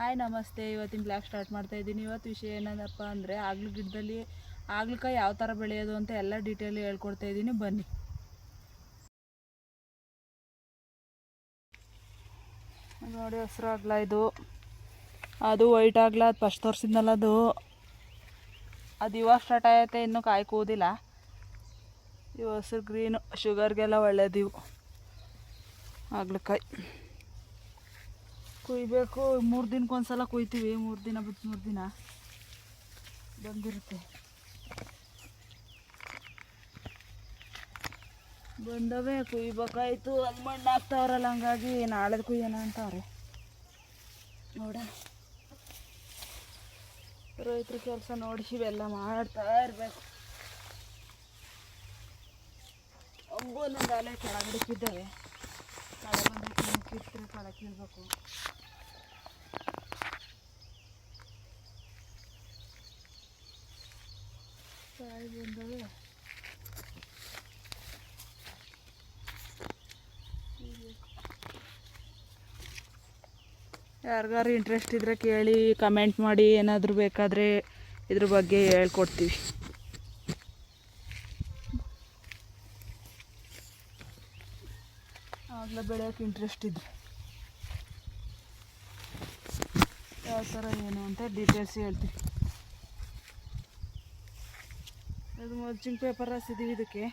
Hi, ನಮಸ್ತೆ. ಇವತ್ತಿನ blog start ಮಾಡ್ತಾ ಇದ್ದೀನಿ. ಇವತ್ತು ವಿಷಯ ಏನದಪ್ಪ ಅಂದರೆ ಆಗ್ಲು ಗಿಡದಲ್ಲಿ ಆಗ್ಲಕಾಯಿ ಯಾವ ಥರ ಬೆಳೆಯೋದು ಅಂತ ಎಲ್ಲ ಡೀಟೇಲ್ ಹೇಳ್ಕೊಡ್ತಾ ಇದ್ದೀನಿ. ಬನ್ನಿ. ನೋಡಿ, ಹಸ್ರು ಆಗ್ಲ ಇದು. ಅದು ವೈಟ್ ಆಗ್ಲ, ಅದು ಫಸ್ಟ್ ತೋರಿಸಿದ್ನಲ್ಲ ಅದು. ಅದು ಇವಾಗ ಸ್ಟಾರ್ಟ್ ಆಗೈತೆ ಇನ್ನೂ ಕಾಯಿ ಕೂದಿಲ್ಲ ಇವು ಹಸಿರು ಗ್ರೀನು ಶುಗರ್ಗೆಲ್ಲ ಒಳ್ಳೇದಿವು. ಆಗ್ಲಕಾಯಿ. ಕುಯ್ಬೇಕು. ಮೂರು ದಿನಕ್ಕೆ ಒಂದ್ಸಲ ಕುಯ್ತೀವಿ. ಮೂರು ದಿನ ಬಿಟ್ಟು ಮೂರು ದಿನ. ಬಂದಿರುತ್ತೆ. ಬಂದವೆ, ಕುಯ್ಬೇಕಾಯ್ತು. ಅಲ್ಲಿ ಮಣ್ಣು ಹಾಕ್ತಾವ್ರಲ್ಲ ಹಂಗಾಗಿ ನಾಳೆ ಕುಯ್ಯೋಣ ಅಂತವ್ರೆ. ನೋಡ ರೈತರ ಕೆಲಸ ನೋಡಿಸಿ ಇವೆಲ್ಲ ಮಾಡ್ತಾ ಇರಬೇಕು. ಹಂಗೂ ಒಂದೊಂದು ಅಲೆ ಕೆಳಗಡೆ ಕಿತ್ತರೆ ಕಳೆ ಕೀಳ್ಬೇಕು ಯಾರಿಗಾರು ಇಂಟ್ರೆಸ್ಟ್ ಇದ್ರೆ ಕೇಳಿ ಕಮೆಂಟ್ ಮಾಡಿ ಏನಾದರೂ ಬೇಕಾದರೆ ಇದ್ರ ಬಗ್ಗೆ ಹೇಳ್ಕೊಡ್ತೀವಿ. ಆಗಲೇ ಬೆಳೆಯೋಕೆ ಇಂಟ್ರೆಸ್ಟ್ ಇದ್ದರು ಯಾವ ಥರ ಏನು ಅಂತ ಡೀಟೇಲ್ಸ್ ಹೇಳ್ತೀವಿ ಅದು ಮಲ್ಚಿಂಗ್ ಪೇಪರ್ ಹಾಸಿದ್ದೀವಿ ಇದಕ್ಕೆ.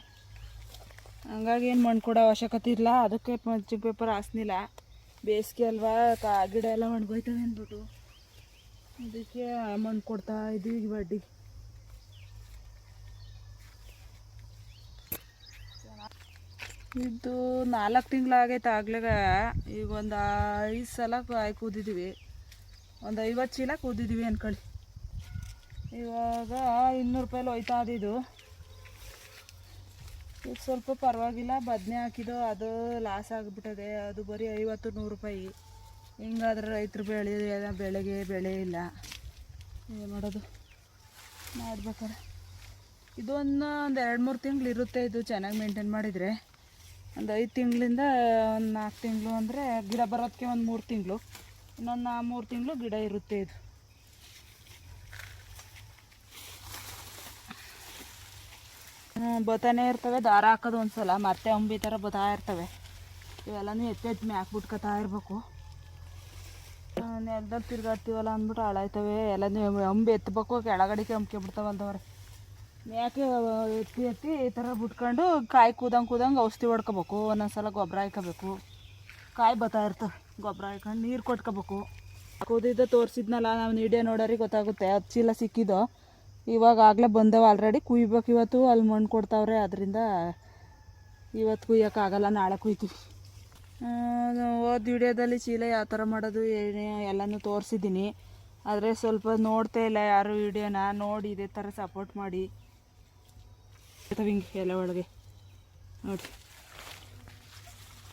ಹಂಗಾಗಿ ಏನು ಮಣ್ಣು ಕೊಡೋ ಅವಶ್ಯಕತೆ ಇಲ್ಲ. ಅದಕ್ಕೆ ಮಲ್ಚಿಂಗ್ ಪೇಪರ್ ಹಾಸ್ನಿಲ್ಲ. ಬೇಸಿಗೆ ಅಲ್ವಾ, ಕಾ ಗಿಡ ಎಲ್ಲ ಒಣಗೋಯ್ತವೆ ಅಂದ್ಬಿಟ್ಟು. ಅದಕ್ಕೆ ಮಣ್ಣು ಕೊಡ್ತಾ ಇದ್ದೀವಿ ಬಡ್ಡಿ ಇದು ನಾಲ್ಕು ತಿಂಗಳಾಗೈತೆ ಆಗ್ಲಾಗ ಈಗ ಒಂದು ಐದು ಸಲ ಕಾಯಿ ಕೂದಿದ್ದೀವಿ ಒಂದು ಐವತ್ತು ಚೀಲ ಕೂದಿದ್ದೀವಿ ಅನ್ಕೊಳ್ಳಿ. ಇವಾಗ ಇನ್ನೂರು ರೂಪಾಯಲ್ಲಿ ಹೋಯ್ತಾ ಅದಿದು ಈಗ ಸ್ವಲ್ಪ ಪರವಾಗಿಲ್ಲ, ಬದನೆ ಹಾಕಿದ್ದು ಅದು ಲಾಸ್ ಆಗಿಬಿಟ್ಟದೆ. ಅದು ಬರೀ ಐವತ್ತು ನೂರು ರೂಪಾಯಿ. ಹಿಂಗಾದ್ರೆ ರೈತರು ಬೆಳೆ ಬೆಳೆಗೆ ಬೆಳೆ ಇಲ್ಲ. ಏನು ಮಾಡೋದು? ಮಾಡ್ಬೇಕಾರೆ ಇದೊಂದು ಒಂದು ಎರಡು ಮೂರು ತಿಂಗಳು ಇರುತ್ತೆ ಇದು ಚೆನ್ನಾಗಿ ಮೇಂಟೈನ್ ಮಾಡಿದರೆ. ಒಂದು ಐದು ತಿಂಗಳಿಂದ ಒಂದು ನಾಲ್ಕು ತಿಂಗಳು ಅಂದರೆ ಗಿಡ ಬರೋದಕ್ಕೆ ಒಂದು ಮೂರು ತಿಂಗಳು. ಇನ್ನೊಂದು ಮೂರು ತಿಂಗಳು ಗಿಡ ಇರುತ್ತೆ ಇದು. ಬತಾನೆ ಇರ್ತವೆ, ದಾರ ಹಾಕೋದು ಒಂದ್ಸಲ. ಮತ್ತೆ ಅಂಬಿ ಥರ ಬತಾ ಇರ್ತವೆ. ಇವೆಲ್ಲನೂ ಎತ್ತಿ ಎತ್ತಿ ಮ್ಯಾಕ್ ಬಿಟ್ಕೊತಾ ಇರಬೇಕು. ನೆಲದಲ್ಲಿ ತಿರ್ಗಾಡ್ತೀವಲ್ಲ ಅಂದ್ಬಿಟ್ಟು ಹಾಳಾಯ್ತವೆ. ಎಲ್ಲನೂ ಅಂಬಿ ಎತ್ತಬೇಕು ಕೆಳಗಡೆಗೆ ಅಂಬ್ಕೆ ಬಿಡ್ತಾವೆ ಅಂತವ್ರೆ ಮ್ಯಾಕೆ ಎತ್ತಿ ಎತ್ತಿ, ಈ ಥರ ಬಿಟ್ಕೊಂಡು ಕಾಯಿ ಕೂದಂಗೆ ಕೂದಂಗೆ ಔಷಧಿ ಹೊಡ್ಕೋಬೇಕು. ಒಂದೊಂದ್ಸಲ ಗೊಬ್ಬರ ಹಾಕೋಬೇಕು ಕಾಯಿ ಬತ್ತಾ ಇರ್ತವೆ ಗೊಬ್ಬರ ಹಾಕೊಂಡು ನೀರು ಕೊಟ್ಕೋಬೇಕು. ಕೂದಿದ್ದ ತೋರಿಸಿದ್ನಲ್ಲ, ನಾವು ವಿಡಿಯೋ ನೋಡೋರಿಗೆ ಗೊತ್ತಾಗುತ್ತೆ ಹತ್ತು ಚೀಲ ಸಿಕ್ಕಿದ್ದು ಇವಾಗ ಆಗಲೇ ಬಂದವ ಆಲ್ರೆಡಿ ಕುಯ್ಬೇಕು ಇವತ್ತು, ಅಲ್ಲಿ ಮಣ್ಣು ಕೊಡ್ತಾವ್ರೆ, ಅದರಿಂದ ಇವತ್ತು ಕುಯ್ಯೋಕ್ಕಾಗಲ್ಲ ನಾಳೆ ಕುಯ್ತೀವಿ. ಹೋದ ವಿಡಿಯೋದಲ್ಲಿ ಚೀಲ ಯಾವ ಥರ ಮಾಡೋದು ಎಲ್ಲನೂ ತೋರಿಸಿದ್ದೀನಿ. ಆದರೆ ಸ್ವಲ್ಪ ನೋಡ್ತಾ ಇಲ್ಲ ಯಾರು ವಿಡಿಯೋನ ನೋಡಿ ಇದೇ ಥರ ಸಪೋರ್ಟ್ ಮಾಡಿ. ಹಿಂಗೆ ಎಲೆ ಒಳಗೆ. ನೋಡಿ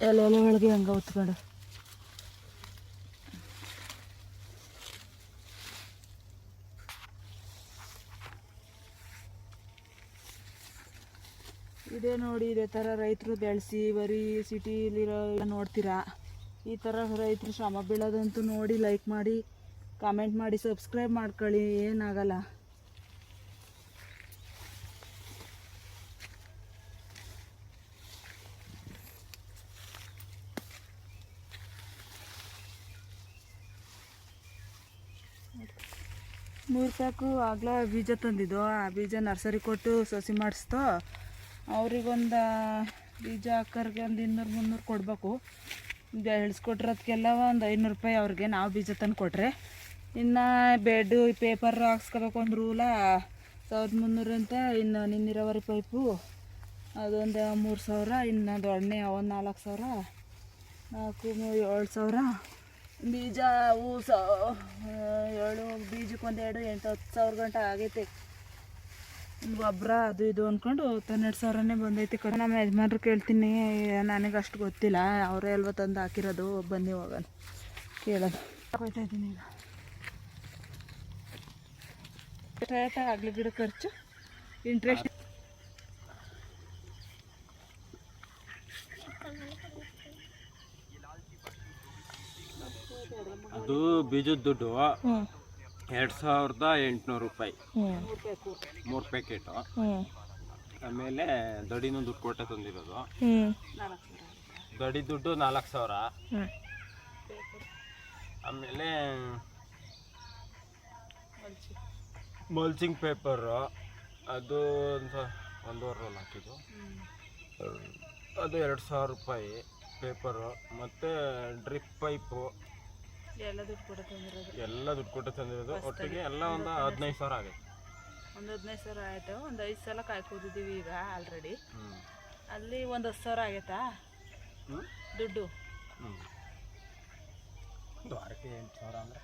ಎಲೆ ಎಲೆ ಒಳಗೆ ಹಂಗೆ ಹೊತ್ಕೊಂಡು ಇದೇ ನೋಡಿ, ಇದೇ ಥರ ರೈತರು ಬೆಳೆಸಿ ಬರೀ ಸಿಟಿಲಿರೋ ನೋಡ್ತೀರಾ? ಈ ಥರ ರೈತರು ಶ್ರಮ ಬೀಳೋದಂತೂ ನೋಡಿ ಲೈಕ್ ಮಾಡಿ ಕಾಮೆಂಟ್ ಮಾಡಿ ಸಬ್ಸ್ಕ್ರೈಬ್ ಮಾಡ್ಕೊಳ್ಳಿ. ಏನಾಗಲ್ಲ ಮೂರು ಸಾಕು, ಆಗಲೇ ಬೀಜ ತಂದಿದ್ದು. ಆ ಬೀಜ ನರ್ಸರಿ ಕೊಟ್ಟು ಸಸಿ ಮಾಡಿಸ್ತು. ಅವ್ರಿಗೊಂದು ಬೀಜ ಹಾಕೋರಿಗೆ ಒಂದು ಇನ್ನೂರು ಮುನ್ನೂರು ಕೊಡಬೇಕು. ಬೆಳೆಸ್ಕೊಟ್ರದಕ್ಕೆಲ್ಲ ಒಂದು ಐನೂರು ರೂಪಾಯಿ ಅವ್ರಿಗೆ ನಾವು ಬೀಜ ತಂದು ಕೊಟ್ಟರೆ ಇನ್ನು ಬೆಡ್ಡು ಪೇಪರ್ ಹಾಕ್ಸ್ಕೋಬೇಕು ಒಂದು ರೂಲ ಸಾವಿರದ ಮುನ್ನೂರು ಅಂತ, ಇನ್ನು ನೀರಾವರಿ ಪೈಪು ಅದೊಂದು ಮೂರು ಸಾವಿರ, ಇನ್ನು ದೊಣ್ಣೆ ಒಂದು ನಾಲ್ಕು ಸಾವಿರ, ನಾಲ್ಕು ಏಳು ಸಾವಿರ. ಬೀಜ ಅವು ಸ ಏಳು ಬೀಜಕ್ಕೊಂದು ಎರಡು, ಎಂಟು, ಹತ್ತು ಸಾವಿರ ಗಂಟೆ ಆಗೈತೆ. ಗೊಬ್ಬರ, ಅದು ಇದು ಅಂದ್ಕೊಂಡು ಹನ್ನೆರಡು ಸಾವಿರನೇ ಬಂದೈತೆ ಕ ನಮ್ಮ ಯಜಮಾನ್ರು ಕೇಳ್ತೀನಿ, ನನಗೆ ಅಷ್ಟು ಗೊತ್ತಿಲ್ಲ, ಅವರೇ ಅಲ್ವ ತಂದು ಹಾಕಿರೋದು, ಬನ್ನಿ ಹೋಗೋಣ ಕೇಳೋದು ಹೋಗ್ತಾ ಇದ್ದೀನಿ ಈಗ. ಆಗಲಿ ಗಿಡ ಖರ್ಚು. ಇಂಟ್ರೆಸ್ಟ್ ಅದು ಬೀಜದ ದುಡ್ಡು. ಎರಡು ಸಾವಿರದ ಎಂಟುನೂರು ರೂಪಾಯಿ. ಮೂರು ಪ್ಯಾಕೆಟು ಆಮೇಲೆ ದಡಿನೂ ದುಡ್ಡು ಕೊಟ್ಟೆ ತಂದಿರೋದು. ದಡಿ ದುಡ್ಡು ನಾಲ್ಕು ಸಾವಿರ. ಆಮೇಲೆ ಮಲ್ಚಿಂಗ್ ಪೇಪರು. ಅದು ಒಂದು ಒಂದೂವರೆ ರೋಲ್ ಹಾಕಿದ್ದು. ಅದು ಎರಡು ಸಾವಿರ ರೂಪಾಯಿ ಪೇಪರು. ಮತ್ತು ಡ್ರಿಪ್ ಪೈಪು. ಎಲ್ಲ ದುಡ್ಡು ಕೊಟ್ಟು ತಂದಿರೋದು. ಎಲ್ಲ ದುಡ್ಡು ಕೊಟ್ಟು ತಂದಿರೋದು. ಒಟ್ಟಿಗೆ ಎಲ್ಲ ಒಂದು ಹದಿನೈದು ಸಾವಿರ ಆಗೈತೆ ಒಂದು ಹದಿನೈದು ಸಾವಿರ ಆಯಿತು. ಒಂದು ಐದು ಸಲ ಕಾಯ್ಕೋದಿದ್ದೀವಿ ಈಗ ಆಲ್ರೆಡಿ ಅಲ್ಲಿ ಒಂದು ಹತ್ತು ಸಾವಿರ ಆಗೈತಾ? ದುಡ್ಡು. ಹ್ಞೂ ಒಂದು ವಾರಕ್ಕೆ ಎಂಟು ಸಾವಿರ ಅಂದರೆ?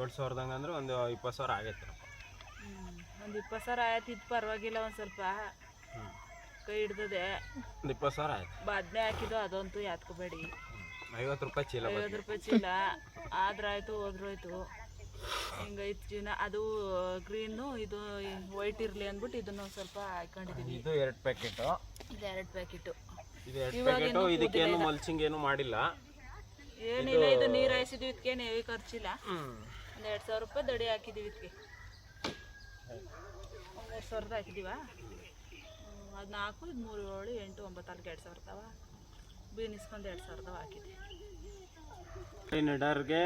ಏಳು ಸಾವಿರದಂಗೆ ಅಂದರೆ ಒಂದು ಇಪ್ಪತ್ತು ಸಾವಿರ ಆಗೈತೆ ಒಂದು ಇಪ್ಪತ್ತು ಸಾವಿರ ಆಯ್ತು. ಇದು ಪರವಾಗಿಲ್ಲ ಒಂದು ಸ್ವಲ್ಪ. ಕೈ ಹಿಡ್ದದೆ. ಒಂದು ಇಪ್ಪತ್ತು ಸಾವಿರ ಆಯ್ತು. ಬದನೆ ಹಾಕಿದ್ದು ಅದಂತೂ ಯಾತ್ಕೋಬೇಡಿ ಐವತ್ತು ರೂಪಾಯಿ ಚೀಲ. ಐವತ್ತು ರೂಪಾಯಿ ಚೀಲ. ಆದ್ರಾಯ್ತು ಹೋದ್ರಾಯ್ತು. ಹಿಂಗೈತ್ ಜೀವನ ಅದು ಗ್ರೀನು ಇದು ವೈಟ್ ಇರಲಿ ಅಂದ್ಬಿಟ್ಟು ಇದನ್ನ ಒಂದ್ ಸ್ವಲ್ಪ ಹಾಕೊಂಡಿದ್ದೀವಿ ಇದು ಎರಡು ಪ್ಯಾಕೆಟ್ ಇದು ಎರಡು ಪ್ಯಾಕೆಟು ಇದು ಎರಡು ಪ್ಯಾಕೆಟ್ ಇದಕ್ಕೆ ಏನು ಮಲ್ಚಿಂಗ್ ಏನು ಮಾಡಿಲ್ಲ. ಏನಿಲ್ಲ ಇದು ನೀರು ಹಾಯಿಸಿದ್ವಿ ಇದಕ್ಕೇನು ಹೆವಿ ಖರ್ಚಿಲ್ಲ. ಹ್ಮ್. ಒಂದು ಎರಡು ಸಾವಿರ ರೂಪಾಯಿ ದಡಿ ಹಾಕಿದೀವಿ ಇದಕ್ಕೆ. ಮೂರು ಸಾವಿರದ ಹಾಕಿದೀವ? ಅದು ನಾಲ್ಕು ಇದು ಮೂರು ಏಳು ಎಂಟು ಒಂಬತ್ತು ಅಲ್ಲಿಗೆ ಎರಡು ಸಾವಿರದವ ಬೀನಿಸ್ಕೊಂಡು ಎರಡು ಸಾವಿರದ ಹಾಕಿದೆ ನೆಡರ್ಗೆ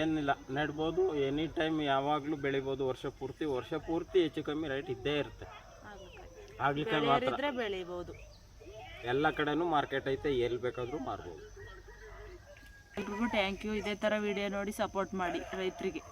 ಏನಿಲ್ಲ ನೆಡ್ಬೋದು ಎನಿ ಟೈಮ್ ಯಾವಾಗಲೂ ಬೆಳಿಬೋದು ವರ್ಷ ಪೂರ್ತಿ ವರ್ಷ ಪೂರ್ತಿ ಹೆಚ್ಚು ಕಮ್ಮಿ ರೇಟ್ ಇದ್ದೇ ಇರುತ್ತೆ. ಆಗ್ಲಿಕ್ಕೆ ಮಾತ್ರ. ಇದ್ರೆ ಬೆಳಿಬೋದು. ಎಲ್ಲ ಕಡೆನೂ ಮಾರ್ಕೆಟ್ ಐತೆ ಎಲ್ಲಿ ಬೇಕಾದರೂ ಮಾರ್ಬೋದು. ಎಲ್ರಿಗೂ ಥ್ಯಾಂಕ್ ಯು ಇದೇ ಥರ ವಿಡಿಯೋ ನೋಡಿ ಸಪೋರ್ಟ್ ಮಾಡಿ ರೈತರಿಗೆ.